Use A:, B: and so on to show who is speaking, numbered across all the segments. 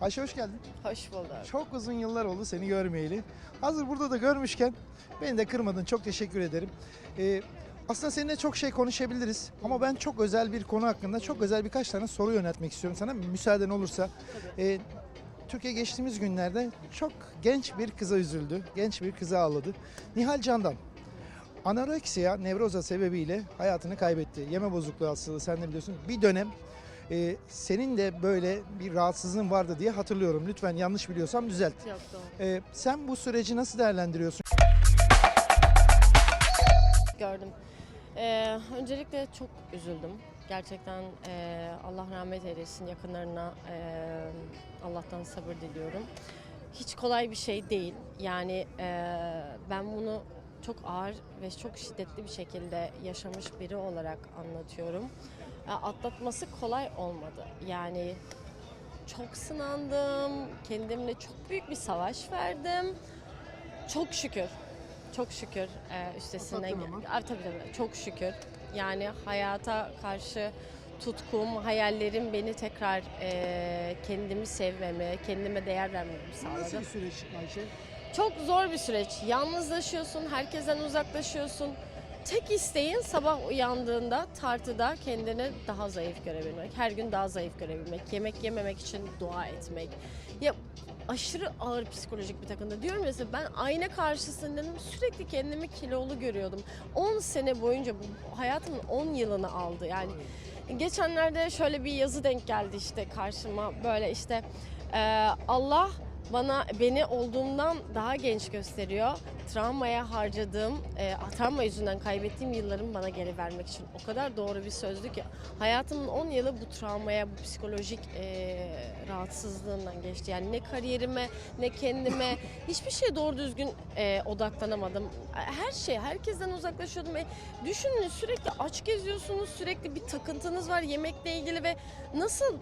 A: Ayşe hoş geldin.
B: Hoş bulduk.
A: Çok uzun yıllar oldu seni görmeyeli. Hazır burada da görmüşken beni de kırmadın. Çok teşekkür ederim. Ee, aslında seninle çok şey konuşabiliriz ama ben çok özel bir konu hakkında çok özel birkaç tane soru yöneltmek istiyorum sana. Müsaaden olursa. Ee, Türkiye geçtiğimiz günlerde çok genç bir kıza üzüldü. Genç bir kıza ağladı. Nihal Candan. Anoreksiya, nevroza sebebiyle hayatını kaybetti. Yeme bozukluğu hastalığı sen de biliyorsun. Bir dönem e, senin de böyle bir rahatsızlığın vardı diye hatırlıyorum. Lütfen yanlış biliyorsam düzelt.
B: Yok doğru.
A: E, sen bu süreci nasıl değerlendiriyorsun?
B: Gördüm. Ee, öncelikle çok üzüldüm. Gerçekten e, Allah rahmet eylesin yakınlarına. e, Allah'tan sabır diliyorum. Hiç kolay bir şey değil. Yani e, ben bunu çok ağır ve çok şiddetli bir şekilde yaşamış biri olarak anlatıyorum. Atlatması kolay olmadı. Yani çok sınandım. Kendimle çok büyük bir savaş verdim. Çok şükür. Çok şükür e, üstesinden geldim. Tabii tabii çok şükür. Yani hayata karşı tutkum, hayallerim beni tekrar e, kendimi sevmeme, kendime değer vermemi sağladı.
A: süreç Ayşe?
B: Çok zor bir süreç. Yalnızlaşıyorsun, herkesten uzaklaşıyorsun. Tek isteğin sabah uyandığında tartıda kendini daha zayıf görebilmek. Her gün daha zayıf görebilmek. Yemek yememek için dua etmek. Ya aşırı ağır psikolojik bir takımda. Diyorum ya size, ben ayna karşısında sürekli kendimi kilolu görüyordum. 10 sene boyunca bu hayatımın 10 yılını aldı. Yani geçenlerde şöyle bir yazı denk geldi işte karşıma. Böyle işte e, Allah bana beni olduğumdan daha genç gösteriyor. Travmaya harcadığım, e, travma yüzünden kaybettiğim yıllarımı bana geri vermek için. O kadar doğru bir sözdü ki hayatımın 10 yılı bu travmaya, bu psikolojik e, rahatsızlığından geçti. Yani ne kariyerime, ne kendime, hiçbir şeye doğru düzgün e, odaklanamadım. Her şey, herkesten uzaklaşıyordum. E, düşünün sürekli aç geziyorsunuz, sürekli bir takıntınız var yemekle ilgili ve nasıl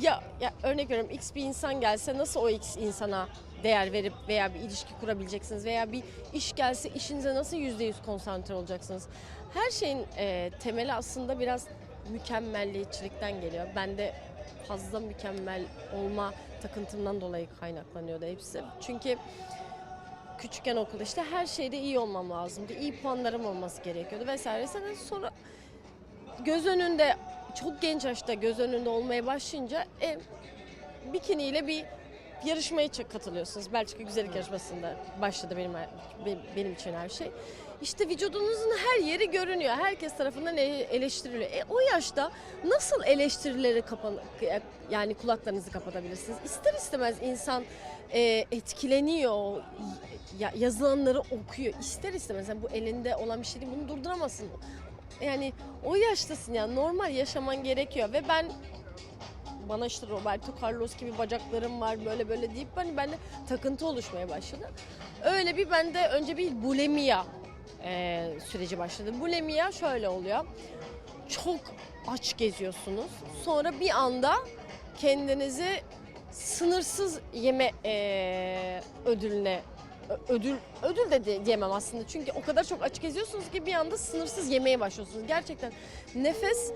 B: ya, ya örnek veriyorum X bir insan gelse nasıl o X insana değer verip veya bir ilişki kurabileceksiniz veya bir iş gelse işinize nasıl yüzde yüz konsantre olacaksınız. Her şeyin e, temeli aslında biraz mükemmelliyetçilikten geliyor. Ben de fazla mükemmel olma takıntımdan dolayı kaynaklanıyordu hepsi. Çünkü küçükken okulda işte her şeyde iyi olmam lazımdı. İyi puanlarım olması gerekiyordu vesaire. Sonra- göz önünde çok genç yaşta göz önünde olmaya başlayınca e, bikiniyle bir yarışmaya katılıyorsunuz. Belçika güzellik yarışmasında başladı benim benim, için her şey. İşte vücudunuzun her yeri görünüyor. Herkes tarafından ele- eleştiriliyor. E, o yaşta nasıl eleştirileri kapan e, yani kulaklarınızı kapatabilirsiniz? İster istemez insan e, etkileniyor. Ya, yazılanları okuyor. İster istemez yani bu elinde olan bir şey değil. Bunu durduramazsın. Yani o yaştasın yani normal yaşaman gerekiyor ve ben bana işte Roberto Carlos gibi bacaklarım var böyle böyle deyip hani bende takıntı oluşmaya başladı. Öyle bir bende önce bir bulimia e, süreci başladı. Bulimia şöyle oluyor. Çok aç geziyorsunuz. Sonra bir anda kendinizi sınırsız yeme e, ödülüne ödül ödül de di- diyemem aslında. Çünkü o kadar çok aç geziyorsunuz ki bir anda sınırsız yemeye başlıyorsunuz. Gerçekten nefes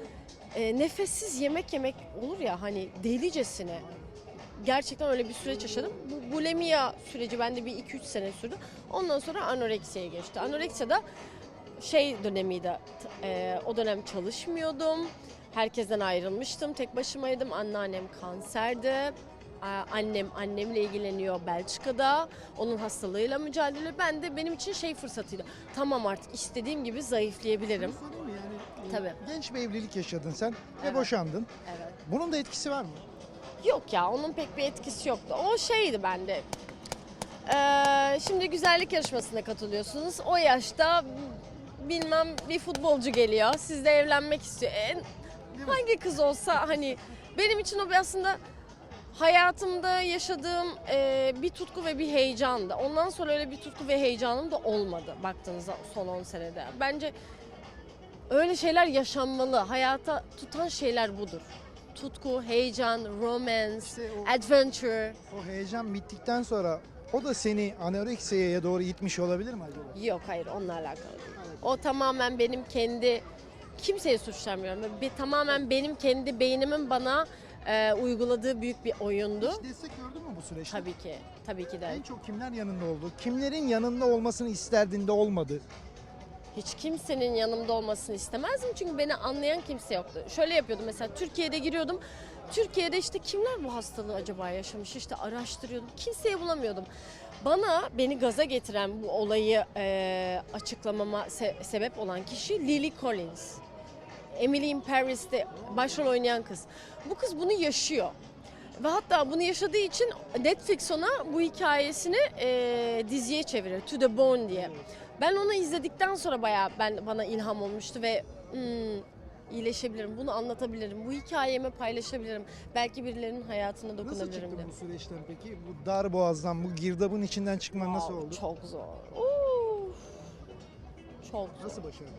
B: e, nefessiz yemek yemek olur ya hani delicesine. Gerçekten öyle bir süreç yaşadım. Bu bulimia süreci bende bir 2-3 sene sürdü. Ondan sonra anoreksiye geçti. Anoreksiya da şey dönemiydi. e, o dönem çalışmıyordum. Herkesten ayrılmıştım. Tek başımaydım. Anneannem kanserdi. Aa, Annem annemle ilgileniyor Belçika'da. Onun hastalığıyla mücadele. Ben de benim için şey fırsatıydı. Tamam artık istediğim gibi zayıflayabilirim.
A: Bunu sorayım mı yani? e,
B: Tabii.
A: Genç bir evlilik yaşadın sen ve
B: Evet.
A: boşandın.
B: Evet.
A: Bunun da etkisi var mı?
B: Yok ya onun pek bir etkisi yoktu. O şeydi bende. Ee, şimdi güzellik yarışmasına katılıyorsunuz. O yaşta bilmem bir futbolcu geliyor. Sizle evlenmek istiyor. E, hangi kız olsa hani benim için o bir aslında hayatımda yaşadığım e, bir tutku ve bir heyecandı. Ondan sonra öyle bir tutku ve heyecanım da olmadı baktığınızda son 10 senede. Bence öyle şeyler yaşanmalı. Hayata tutan şeyler budur. Tutku, heyecan, romance,
A: İşte o,
B: adventure.
A: o heyecan bittikten sonra o da seni anoreksiyaya doğru itmiş olabilir mi acaba?
B: Yok hayır onunla alakalı değil. O tamamen benim kendi kimseyi suçlamıyorum. Bir, tamamen benim kendi beynimin bana e, uyguladığı büyük bir oyundu.
A: Hiç destek gördün mü bu süreçte?
B: Tabii ki, tabii ki de.
A: En çok kimler yanında oldu? Kimlerin yanında olmasını isterdin de olmadı?
B: Hiç kimsenin yanımda olmasını istemezdim çünkü beni anlayan kimse yoktu. Şöyle yapıyordum mesela Türkiye'de giriyordum. Türkiye'de işte kimler bu hastalığı acaba yaşamış işte araştırıyordum. Kimseyi bulamıyordum. Bana beni gaza getiren bu olayı e, açıklamama se- sebep olan kişi Lily Collins. Emily in Paris'te başrol oynayan kız. Bu kız bunu yaşıyor. Ve hatta bunu yaşadığı için Netflix ona bu hikayesini e, diziye çeviriyor. To the Bone diye. Ben onu izledikten sonra bayağı ben bana ilham olmuştu ve hmm, iyileşebilirim, bunu anlatabilirim, bu hikayemi paylaşabilirim. Belki birilerinin hayatına
A: Nasıl
B: dokunabilirim
A: çıktın
B: diye.
A: bu süreçten peki? Bu dar boğazdan, bu girdabın içinden çıkman nasıl
B: Aa,
A: oldu?
B: Çok zor. Uf. Çok zor.
A: Nasıl başardın?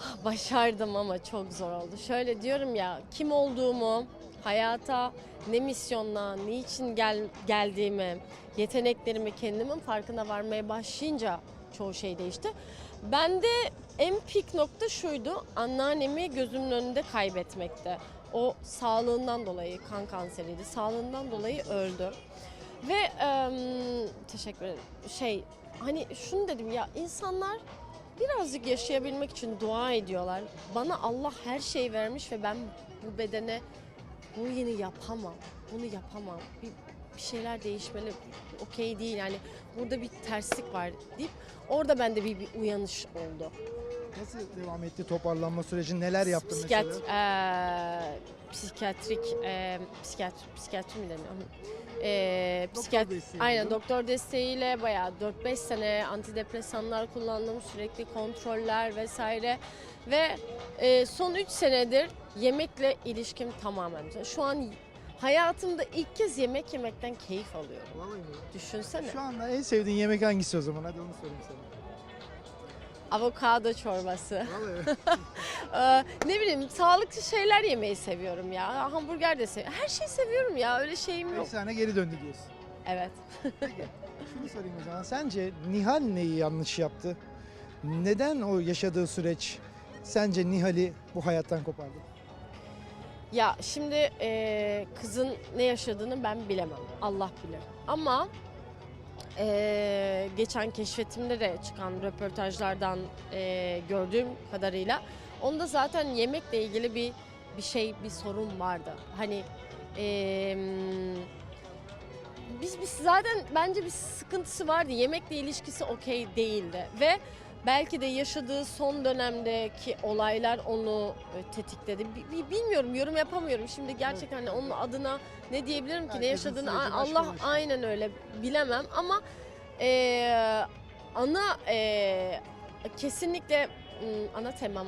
B: Başardım ama çok zor oldu. Şöyle diyorum ya, kim olduğumu, hayata ne misyonla, niçin gel, geldiğimi, yeteneklerimi kendimin farkına varmaya başlayınca çoğu şey değişti. Bende en pik nokta şuydu, anneannemi gözümün önünde kaybetmekte. O sağlığından dolayı, kan kanseriydi, sağlığından dolayı öldü. Ve em, teşekkür ederim. Şey, hani şunu dedim ya, insanlar birazcık yaşayabilmek için dua ediyorlar. Bana Allah her şeyi vermiş ve ben bu bedene bunu yine yapamam. Bunu yapamam. Bir, bir şeyler değişmeli. Okey değil yani burada bir terslik var deyip orada bende bir, bir uyanış oldu.
A: Nasıl devam etti toparlanma süreci? Neler yaptın
B: Psikiyat,
A: mesela?
B: eee, psikiyatrik, eee psikiyatri, psikiyatri mi deniyor? Eee
A: Doktor
B: psikiyat-
A: desteği
B: aynen doktor desteğiyle bayağı 4-5 sene antidepresanlar kullandım. Sürekli kontroller vesaire. Ve eee, son 3 senedir yemekle ilişkim tamamen. Şu an hayatımda ilk kez yemek yemekten keyif alıyorum.
A: Vallahi mi?
B: Düşünsene.
A: Şu anda en sevdiğin yemek hangisi o zaman? Hadi onu sorayım sana.
B: Avokado çorbası.
A: Vallahi.
B: Ee, ne bileyim sağlıklı şeyler yemeyi seviyorum ya. Hamburger de seviyorum. Her şeyi seviyorum ya. Öyle şeyim yok.
A: Efsane geri döndü diyorsun.
B: Evet.
A: Şunu sorayım o zaman. Sence Nihal neyi yanlış yaptı? Neden o yaşadığı süreç sence Nihal'i bu hayattan kopardı?
B: Ya şimdi e, kızın ne yaşadığını ben bilemem. Allah bilir. Ama e, geçen keşfetimde de çıkan röportajlardan e, gördüğüm kadarıyla onda zaten yemekle ilgili bir bir şey bir sorun vardı. Hani e, biz, biz zaten bence bir sıkıntısı vardı. Yemekle ilişkisi okey değildi ve belki de yaşadığı son dönemdeki olaylar onu e, tetikledi. Bi- bi- Bilmiyorum, yorum yapamıyorum. Şimdi gerçekten hani onun adına ne diyebilirim ki ne
A: Herkesin
B: yaşadığını
A: süreci
B: a-
A: başka
B: Allah
A: başka.
B: aynen öyle bilemem ama e, ana e, kesinlikle m, ana temel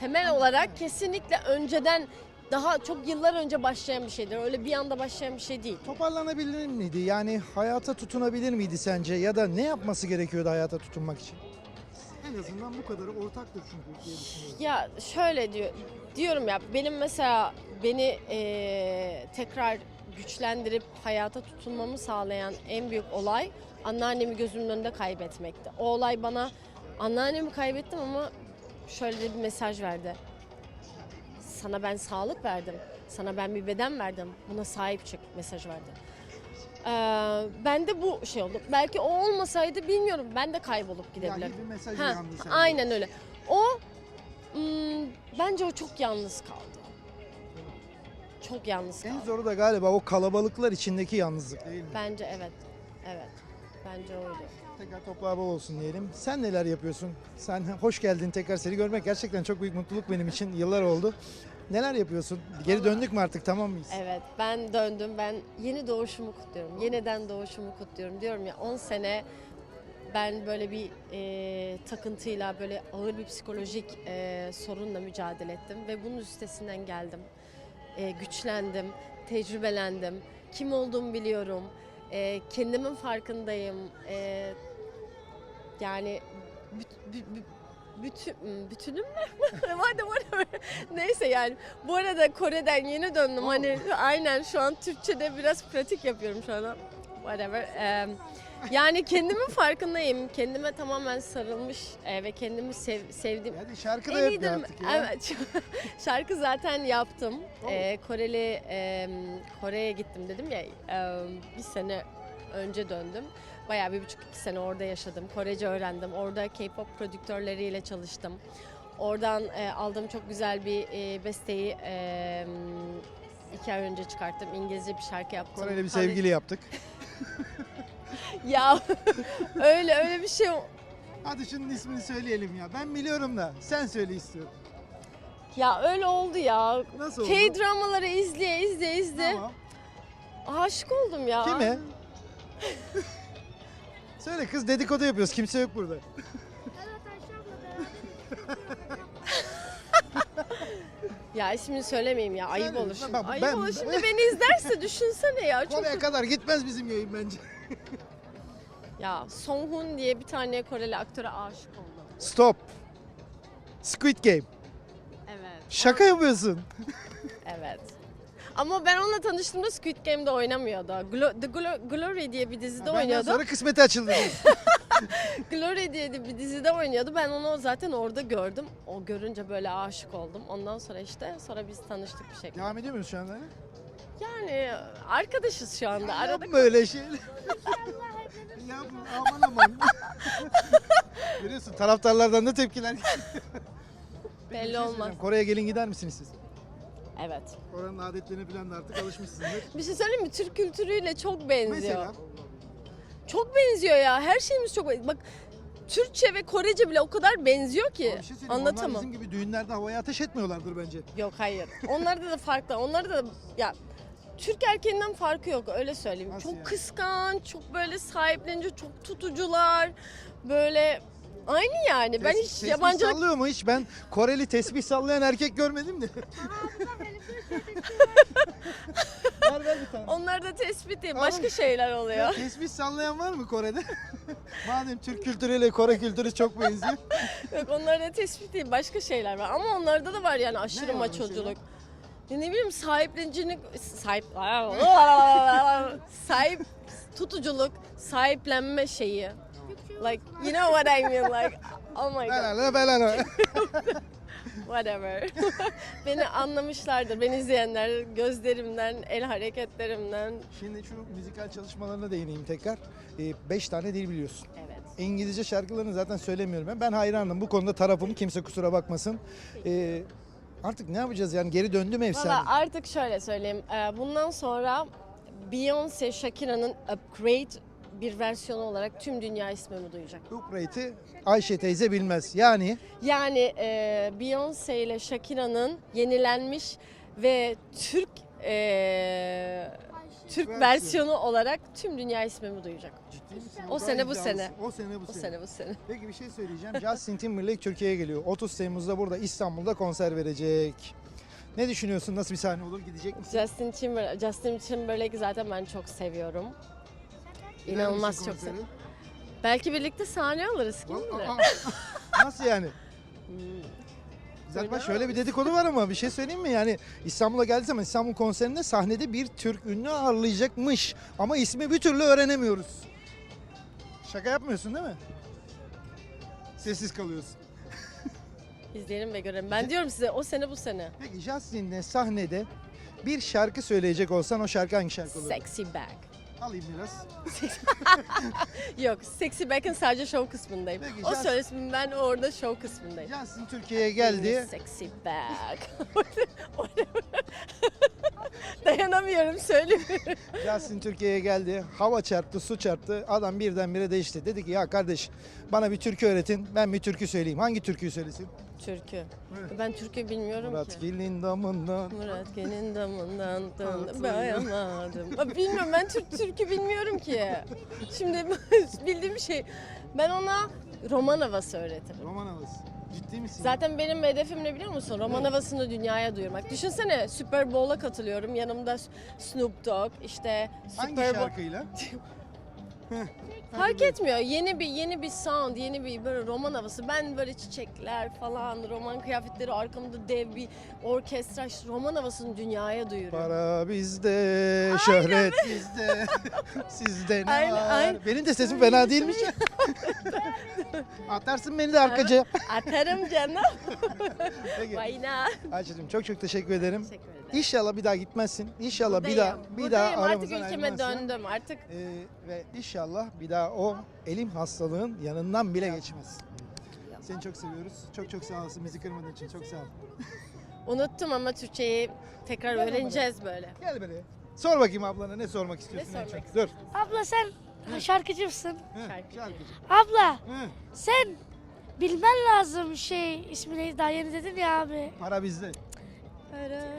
B: temel olarak kesinlikle önceden daha çok yıllar önce başlayan bir şeydir. Öyle bir anda başlayan bir şey değil.
A: Toparlanabilir miydi? Yani hayata tutunabilir miydi sence? Ya da ne yapması gerekiyordu hayata tutunmak için? En azından bu kadarı ortaktır çünkü diye düşünüyorum.
B: Ya şöyle diyor diyorum ya benim mesela beni eee, tekrar güçlendirip hayata tutunmamı sağlayan en büyük olay anneannemi gözümün önünde kaybetmekti. O olay bana anneannemi kaybettim ama şöyle bir mesaj verdi. Sana ben sağlık verdim. Sana ben bir beden verdim. Buna sahip çık mesaj verdi. Ee, ben de bu şey oldu. Belki o olmasaydı bilmiyorum. Ben de kaybolup gidebilirdim.
A: Yani bir mesaj
B: Ha,
A: uyandı sende.
B: Aynen öyle. O hmm, bence o çok yalnız kaldı. Çok yalnız kaldı.
A: En zoru da galiba o kalabalıklar içindeki yalnızlık değil mi?
B: Bence evet. Evet. Bence oydu.
A: Tekrar toprağı bol olsun diyelim. Sen neler yapıyorsun? Sen hoş geldin tekrar seni görmek gerçekten çok büyük mutluluk benim için. Yıllar oldu. Neler yapıyorsun? Geri döndük mü artık tamam mıyız?
B: Evet ben döndüm. Ben yeni doğuşumu kutluyorum. Yeniden doğuşumu kutluyorum. Diyorum ya 10 sene ben böyle bir e, takıntıyla böyle ağır bir psikolojik e, sorunla mücadele ettim ve bunun üstesinden geldim. E, güçlendim, tecrübelendim. Kim olduğumu biliyorum. E, kendimin farkındayım. E, yani bütün, bütünüm mü? Hadi whatever. Neyse yani. Bu arada Kore'den yeni döndüm. Hani aynen şu an Türkçe'de biraz pratik yapıyorum şu an. whatever. Em, yani kendimin farkındayım. Kendime tamamen sarılmış e, ve kendimi sev, sevdiğim
A: Hadi şarkı da yap artık ya.
B: Evet. Şarkı zaten yaptım.
A: Oh.
B: Ee, Koreli em, Kore'ye gittim dedim ya. em, bir sene önce döndüm. Bayağı bir buçuk iki sene orada yaşadım. Korece öğrendim. Orada K-pop prodüktörleriyle çalıştım. Oradan e, aldığım çok güzel bir e, besteyi e, iki ay önce çıkarttım. İngilizce bir şarkı yaptım.
A: Koreli bir sevgili yaptık.
B: Ya öyle öyle bir şey.
A: Hadi şunun ismini söyleyelim ya. Ben biliyorum da sen söyle istiyorum.
B: Ya öyle oldu ya.
A: Nasıl oldu?
B: K-dramaları izleye izleye izleye.
A: Tamam.
B: Aşık oldum ya.
A: Kime? Söyle kız dedikodu yapıyoruz. Kimse yok burada.
B: Ya ismini söylemeyeyim ya. Ayıp
A: Söyle,
B: olur şimdi.
A: bak,
B: Ayıp
A: ben-
B: olur şimdi beni izlerse düşünsene ya. Çok...
A: Kore'ye kadar gitmez bizim yayın bence.
B: Ya Song Hoon diye bir tane Koreli aktöre aşık oldum.
A: Stop. Squid Game.
B: Evet.
A: Şaka yapıyorsun.
B: Evet. Ama ben onunla tanıştığımda Squid Game'de oynamıyordu. Glo- The Glo- Glory diye bir dizide
A: Benden
B: oynuyordu.
A: sonra kısmeti açıldı.
B: Glory diye de bir dizide oynuyordu. Ben onu zaten orada gördüm. O görünce böyle aşık oldum. Ondan sonra işte sonra biz tanıştık bir şekilde.
A: Devam ediyor muyuz şu anda?
B: Yani arkadaşız şu anda. Arada
A: Yapma öyle şey. Yapma aman aman. Görüyorsun taraftarlardan da tepkiler. Peki, bir
B: Belli
A: şey
B: olmaz.
A: Kore'ye gelin gider misiniz siz?
B: Evet.
A: Oranın adetlerine falan da artık alışmışsınızdır.
B: Bir şey söyleyeyim mi? Türk kültürüyle çok benziyor.
A: Mesela
B: Çok benziyor ya. Her şeyimiz çok benziyor. Bak Türkçe ve Korece bile o kadar benziyor ki.
A: bir şey söyleyeyim. Onlar
B: Anlatamam.
A: bizim gibi düğünlerde havaya ateş etmiyorlardır bence.
B: Yok hayır. Onlarda da farklı. Onlarda da ya Türk erkeğinden farkı yok öyle söyleyeyim.
A: Nasıl
B: çok
A: yani?
B: kıskanç, çok böyle sahiplenici, çok tutucular. Böyle aynı yani. ben hiç
A: tesbih
B: yabancılık
A: sallıyor mu hiç? Ben Koreli tesbih sallayan erkek görmedim de. ver ver bir tane.
B: onlar da tespit değil. Başka şeyler oluyor.
A: Tesbih sallayan var mı Kore'de? Madem Türk kültürüyle Kore kültürü çok benziyor.
B: Yok onlarda tespit değil. Başka şeyler var. Ama onlarda da var yani aşırı
A: var
B: maçoculuk. Ya ne bileyim sahiplenicilik, sahip, sahip tutuculuk, sahiplenme şeyi. Like, you know what I mean? Like, oh my god,
A: Belala belala.
B: whatever. Beni anlamışlardır. Beni izleyenler gözlerimden, el hareketlerimden.
A: Şimdi şu müzikal çalışmalarına değineyim tekrar. 5 tane dil biliyorsun.
B: Evet.
A: İngilizce şarkılarını zaten söylemiyorum ben. Ben hayranım. Bu konuda tarafım. Kimse kusura bakmasın. Ee, artık ne yapacağız yani? Geri döndü mü efsane?
B: Valla artık şöyle söyleyeyim. Ee, Bundan sonra Beyoncé, Shakira'nın upgrade bir versiyonu olarak tüm dünya ismimi duyacak.
A: Loop rate'i Ayşe teyze bilmez. Yani
B: Yani e, Beyoncé ile Shakira'nın yenilenmiş ve Türk e, Türk
A: Versiyon.
B: versiyonu olarak tüm dünya ismimi duyacak.
A: ciddi misin?
B: O sene, bu
A: iddialısın.
B: sene.
A: O sene bu
B: Bu
A: sene.
B: sene bu sene.
A: Peki bir şey söyleyeceğim. Justin Timberlake Türkiye'ye geliyor. 30 Temmuz'da burada İstanbul'da konser verecek. Ne düşünüyorsun? Nasıl bir sahne olur? Gidecek misin?
B: Justin Timberlake, Justin Timberlake'i zaten ben çok seviyorum. İnanılmaz çok seviyorum. Belki birlikte sahne alırız kim bilir.
A: Nasıl yani?
B: Hmm.
A: Zaten
B: Oynar
A: şöyle bir dedikodu var ama bir şey söyleyeyim mi? Yani İstanbul'a geldiği zaman İstanbul konserinde sahnede bir Türk ünlü ağırlayacakmış. Ama ismi bir türlü öğrenemiyoruz. Şaka yapmıyorsun değil mi? Sessiz kalıyorsun.
B: İzleyelim ve görelim. Ben diyorum size o sene bu sene.
A: Peki Justin'le sahnede bir şarkı söyleyecek olsan o şarkı hangi şarkı olur?
B: Sexy Back.
A: Alayım biraz.
B: Yok, Sexy Back'in sadece show kısmındayım.
A: Peki,
B: o
A: Just-
B: söylesin ben orada show kısmındayım.
A: Justin Türkiye'ye geldi.
B: Sexy Back. Dayanamıyorum söylemiyorum.
A: Justin Türkiye'ye geldi. Hava çarptı, su çarptı. Adam birdenbire değişti. Dedi ki ya kardeş bana bir türkü öğretin. Ben bir türkü söyleyeyim. Hangi türküyü söylesin?
B: Türkü. Ben Türkü bilmiyorum
A: Murat
B: ki.
A: Gil'in damından.
B: Murat Gelin damından döndüm bayamadım. Ya Bilmiyorum ben Türk türkü bilmiyorum ki. Şimdi bildiğim şey. Ben ona roman havası öğretirim.
A: Roman havası. Ciddi misin?
B: Zaten benim hedefim ne biliyor musun? Roman havasını dünyaya duyurmak. Düşünsene Super Bowl'a katılıyorum. Yanımda Snoop Dogg, işte
A: Hangi
B: Super Bowl...
A: şarkıyla?
B: Fark etmiyor. Yeni bir yeni bir sound, yeni bir böyle roman havası. Ben böyle çiçekler falan, roman kıyafetleri, arkamda dev bir orkestra, işte roman havasını dünyaya duyuruyorum.
A: Para bizde, şöhret bizde, sizde ne
B: Aynen,
A: var?
B: aynen.
A: Benim de sesim fena değilmiş. Atarsın beni de arkacıya.
B: Atarım canım.
A: Peki.
B: Vayna.
A: Ayşe'cim çok çok teşekkür ederim.
B: Teşekkür ederim.
A: İnşallah bir daha gitmezsin. İnşallah bir daha bir daha
B: Buradayım. Artık
A: aramızdan
B: ülkeme
A: ayrılmazsın.
B: döndüm. Artık
A: Ee, ve inşallah bir daha o elim hastalığın yanından bile geçmez. Seni çok seviyoruz. Çok çok sağ olasın bizi kırmadığın için. Çok sağ ol.
B: unuttum ama Türkçeyi tekrar
A: Gel
B: öğreneceğiz böyle.
A: Gel buraya. Sor bakayım ablana ne sormak istiyorsun? en
B: sormak
A: çok? Dur.
C: Abla sen şarkıcı mısın?
A: Hı,
B: Şarkıcı.
A: şarkıcı.
C: Abla
A: Hı,
C: sen bilmen lazım şey ismi neydi daha yeni dedin ya abi.
A: Para bizde.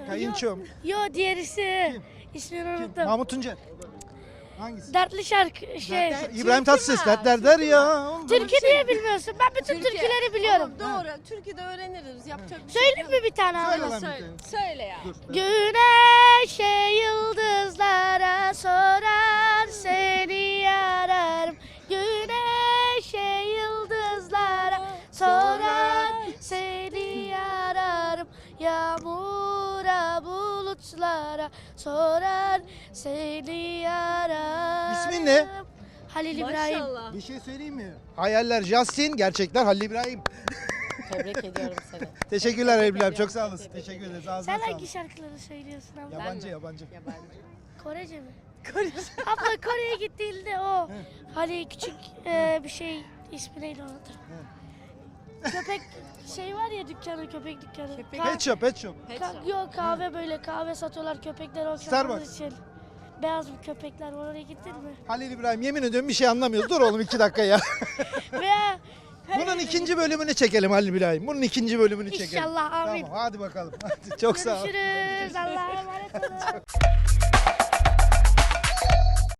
A: Kayınçom.
C: Yo diğerisi.
A: Kim?
C: İsmini
A: Kim?
C: unuttum.
A: Mahmut Tuncer. Hangisi?
C: Dertli şarkı şey.
B: Dertli-
A: İbrahim
B: Türkü
A: Tatlıses dertler der ya.
C: Türkü niye bilmiyorsun? Ben bütün
B: Türkiye.
C: türküleri biliyorum.
B: Tamam, doğru. Türkiye'de öğreniriz. Yapacak bir şey
C: Söyleyeyim mi bir tane
A: Söyle
C: abi?
A: lan.
B: Söyle, söyle ya.
A: Dur.
C: Güneşe yıldızlara bulutlara sorar seni ararım.
A: İsmin ne?
C: Halil İbrahim.
B: Maşallah.
A: Bir şey söyleyeyim mi? Hayaller Justin, gerçekler Halil İbrahim.
B: Tebrik ediyorum seni.
A: Teşekkürler Halil İbrahim. Çok sağ olasın. Teşekkür ederiz. Ağzına
C: Sen hangi şarkıları söylüyorsun abla?
A: Yabancı
B: mi?
A: yabancı.
B: Yabancı.
C: Korece mi? Abla Kore'ye gittiğinde o hani küçük e, bir şey ismi neydi unuttum. Köpek şey var ya dükkanı köpek dükkanı.
B: Köpek-
C: Ka-
A: Pet shop, pet shop.
B: Pet
C: ka-
B: shop.
C: yok kahve böyle kahve satıyorlar köpekler o
A: Starbucks.
C: için. Beyaz bir köpekler var oraya gittin mi?
A: Halil İbrahim yemin ediyorum bir şey anlamıyoruz. Dur oğlum iki dakika ya.
C: Veya
A: Bunun ikinci bölümünü çekelim Halil İbrahim. Bunun ikinci bölümünü çekelim.
C: İnşallah, amin.
A: Tamam hadi bakalım. Hadi, çok sağ ol.
C: görüşürüz. Allah'a emanet olun.